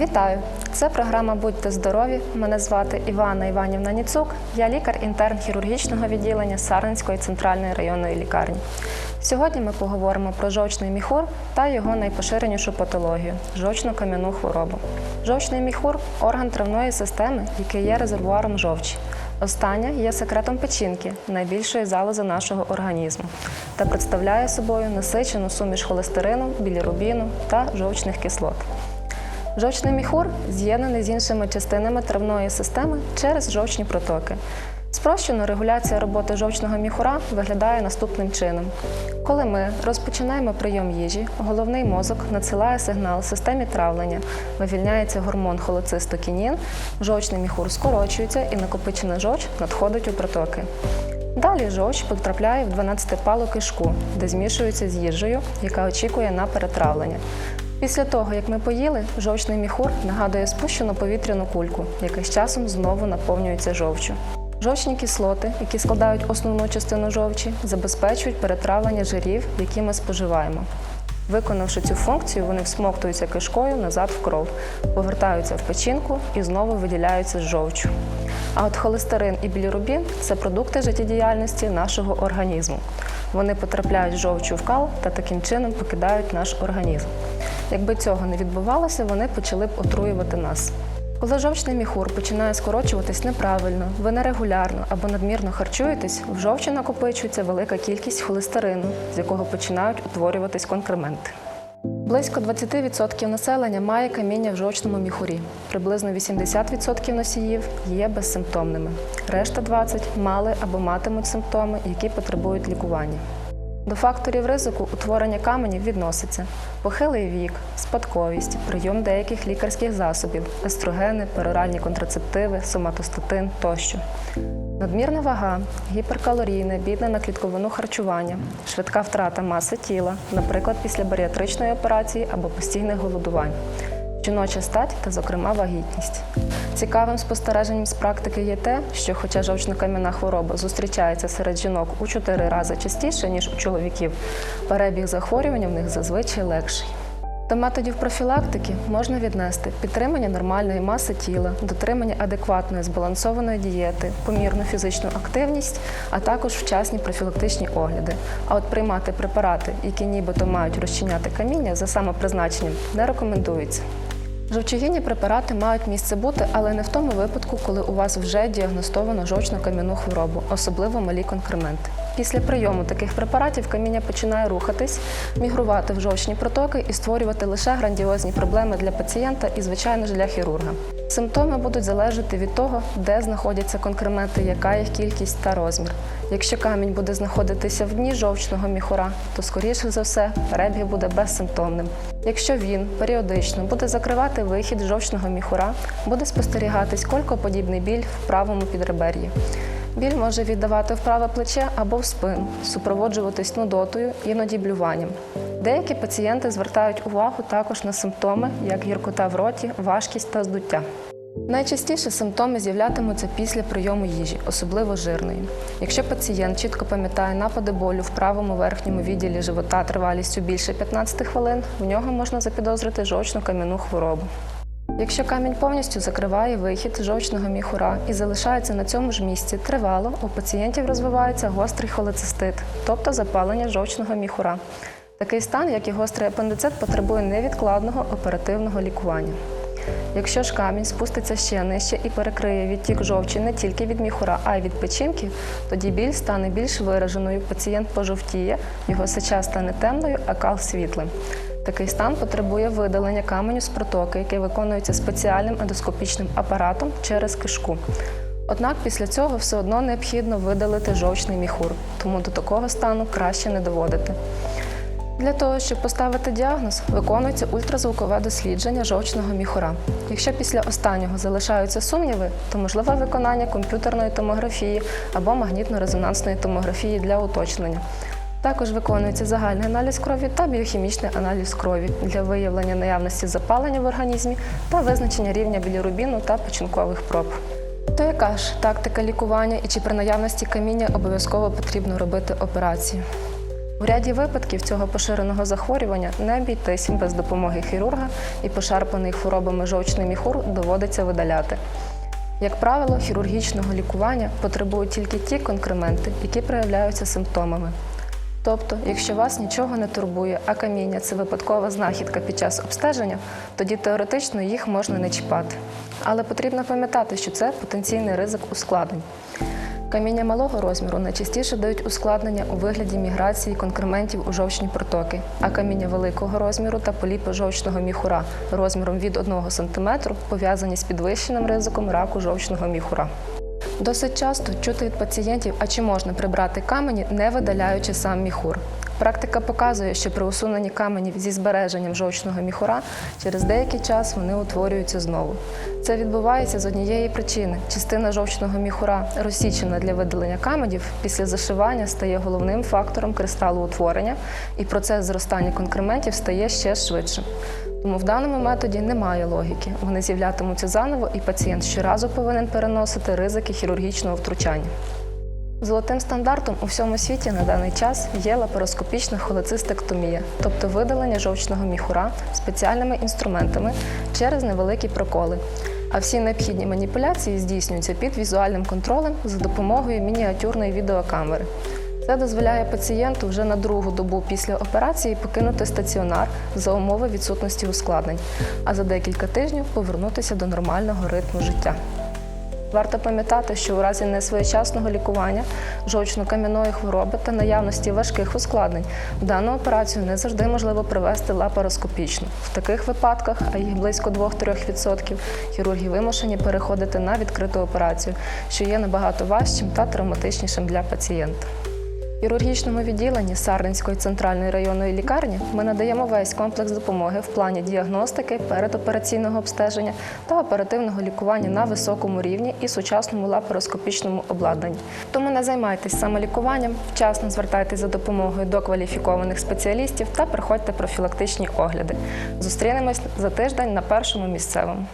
Вітаю! Це програма Будьте здорові. Мене звати Івана Іванівна Ніцук. Я лікар-інтерн хірургічного відділення Сарненської центральної районної лікарні. Сьогодні ми поговоримо про жовчний міхур та його найпоширенішу патологію жовчну кам'яну хворобу. Жовчний міхур орган травної системи, який є резервуаром жовчі. Остання є секретом печінки, найбільшої залози нашого організму, та представляє собою насичену суміш холестерину, білірубіну та жовчних кислот. Жовчний міхур з'єднаний з іншими частинами травної системи через жовчні протоки. Спрощено регуляція роботи жовчного міхура виглядає наступним чином. Коли ми розпочинаємо прийом їжі, головний мозок надсилає сигнал системі травлення, вивільняється гормон холецистокінін, жовчний міхур скорочується і накопичена жовч надходить у протоки. Далі жовч потрапляє в 12-палу кишку, де змішується з їжею, яка очікує на перетравлення. Після того, як ми поїли, жовчний міхур нагадує спущену повітряну кульку, яка з часом знову наповнюється жовчю. Жовчні кислоти, які складають основну частину жовчі, забезпечують перетравлення жирів, які ми споживаємо. Виконавши цю функцію, вони всмоктуються кишкою назад в кров, повертаються в печінку і знову виділяються з жовчу. А от холестерин і білірубін це продукти життєдіяльності нашого організму. Вони потрапляють з жовчу в кал та таким чином покидають наш організм. Якби цього не відбувалося, вони почали б отруювати нас. Коли жовчний міхур починає скорочуватись неправильно, ви нерегулярно або надмірно харчуєтесь, в жовчі накопичується велика кількість холестерину, з якого починають утворюватись конкременти. Близько 20% населення має каміння в жовчному міхурі. Приблизно 80% носіїв є безсимптомними. Решта 20% мали або матимуть симптоми, які потребують лікування. До факторів ризику утворення каменів відноситься похилий вік, спадковість, прийом деяких лікарських засобів, естрогени, пероральні контрацептиви, соматостатин тощо. Надмірна вага, гіперкалорійне, бідне на клітковину харчування, швидка втрата маси тіла, наприклад, після баріатричної операції або постійних голодувань, жіноча стать та, зокрема, вагітність. Цікавим спостереженням з практики є те, що, хоча жовчно-кам'яна хвороба зустрічається серед жінок у 4 рази частіше, ніж у чоловіків, перебіг захворювання в них зазвичай легший. До методів профілактики можна віднести підтримання нормальної маси тіла, дотримання адекватної збалансованої дієти, помірну фізичну активність, а також вчасні профілактичні огляди. А от приймати препарати, які нібито мають розчиняти каміння за самопризначенням, не рекомендується. Жовчогінні препарати мають місце бути, але не в тому випадку, коли у вас вже діагностовано жовчно-кам'яну хворобу, особливо малі конкременти. Після прийому таких препаратів каміння починає рухатись, мігрувати в жовчні протоки і створювати лише грандіозні проблеми для пацієнта і, звичайно ж, для хірурга. Симптоми будуть залежати від того, де знаходяться конкременти, яка їх кількість та розмір. Якщо камінь буде знаходитися в дні жовчного міхура, то скоріше за все ребгі буде безсимптомним. Якщо він періодично буде закривати вихід жовчного міхура, буде спостерігатись колькоподібний біль в правому підребер'ї. Біль може віддавати в праве плече або в спину, супроводжуватись нудотою, іноді блюванням. Деякі пацієнти звертають увагу також на симптоми, як гіркота в роті, важкість та здуття. Найчастіше симптоми з'являтимуться після прийому їжі, особливо жирної. Якщо пацієнт чітко пам'ятає напади болю в правому верхньому відділі живота тривалістю більше 15 хвилин, в нього можна запідозрити жовчну кам'яну хворобу. Якщо камінь повністю закриває вихід жовчного міхура і залишається на цьому ж місці тривало, у пацієнтів розвивається гострий холецистит, тобто запалення жовчного міхура. Такий стан, як і гострий апендицит, потребує невідкладного оперативного лікування. Якщо ж камінь спуститься ще нижче і перекриє відтік жовчі не тільки від міхура, а й від печінки, тоді біль стане більш вираженою, пацієнт пожовтіє, його сеча стане темною, а кал світлим. Такий стан потребує видалення каменю з протоки, який виконується спеціальним ендоскопічним апаратом через кишку. Однак після цього все одно необхідно видалити жовчний міхур, тому до такого стану краще не доводити. Для того, щоб поставити діагноз, виконується ультразвукове дослідження жовчного міхура. Якщо після останнього залишаються сумніви, то можливе виконання комп'ютерної томографії або магнітно-резонансної томографії для уточнення. Також виконується загальний аналіз крові та біохімічний аналіз крові для виявлення наявності запалення в організмі та визначення рівня білірубіну та печінкових проб. То яка ж тактика лікування і чи при наявності каміння обов'язково потрібно робити операцію? У ряді випадків цього поширеного захворювання не обійтись без допомоги хірурга і пошарпаний хворобами жовчний міхур доводиться видаляти. Як правило, хірургічного лікування потребують тільки ті конкременти, які проявляються симптомами. Тобто, якщо вас нічого не турбує, а каміння це випадкова знахідка під час обстеження, тоді теоретично їх можна не чіпати. Але потрібно пам'ятати, що це потенційний ризик ускладнень. Каміння малого розміру найчастіше дають ускладнення у вигляді міграції конкрементів у жовчні протоки, а каміння великого розміру та поліпи жовчного міхура розміром від 1 см пов'язані з підвищеним ризиком раку жовчного міхура. Досить часто чути від пацієнтів, а чи можна прибрати камені, не видаляючи сам міхур. Практика показує, що при усуненні каменів зі збереженням жовчного міхура через деякий час вони утворюються знову. Це відбувається з однієї причини: частина жовчного міхура, розсічена для видалення каменів, після зашивання стає головним фактором кристалоутворення, і процес зростання конкрементів стає ще швидшим. Тому в даному методі немає логіки. Вони з'являтимуться заново, і пацієнт щоразу повинен переносити ризики хірургічного втручання. Золотим стандартом у всьому світі на даний час є лапароскопічна холецистектомія, тобто видалення жовчного міхура спеціальними інструментами через невеликі проколи. А всі необхідні маніпуляції здійснюються під візуальним контролем за допомогою мініатюрної відеокамери. Це дозволяє пацієнту вже на другу добу після операції покинути стаціонар за умови відсутності ускладнень, а за декілька тижнів повернутися до нормального ритму життя. Варто пам'ятати, що у разі несвоєчасного лікування жовчно-кам'яної хвороби та наявності важких ускладнень дану операцію не завжди можливо провести лапароскопічно. В таких випадках, а їх близько 2-3%, хірурги вимушені переходити на відкриту операцію, що є набагато важчим та травматичнішим для пацієнта. Хірургічному відділенні Сарненської центральної районної лікарні ми надаємо весь комплекс допомоги в плані діагностики, передопераційного обстеження та оперативного лікування на високому рівні і сучасному лапароскопічному обладнанні. Тому не займайтесь самолікуванням, вчасно звертайтесь за допомогою до кваліфікованих спеціалістів та приходьте профілактичні огляди. Зустрінемось за тиждень на першому місцевому.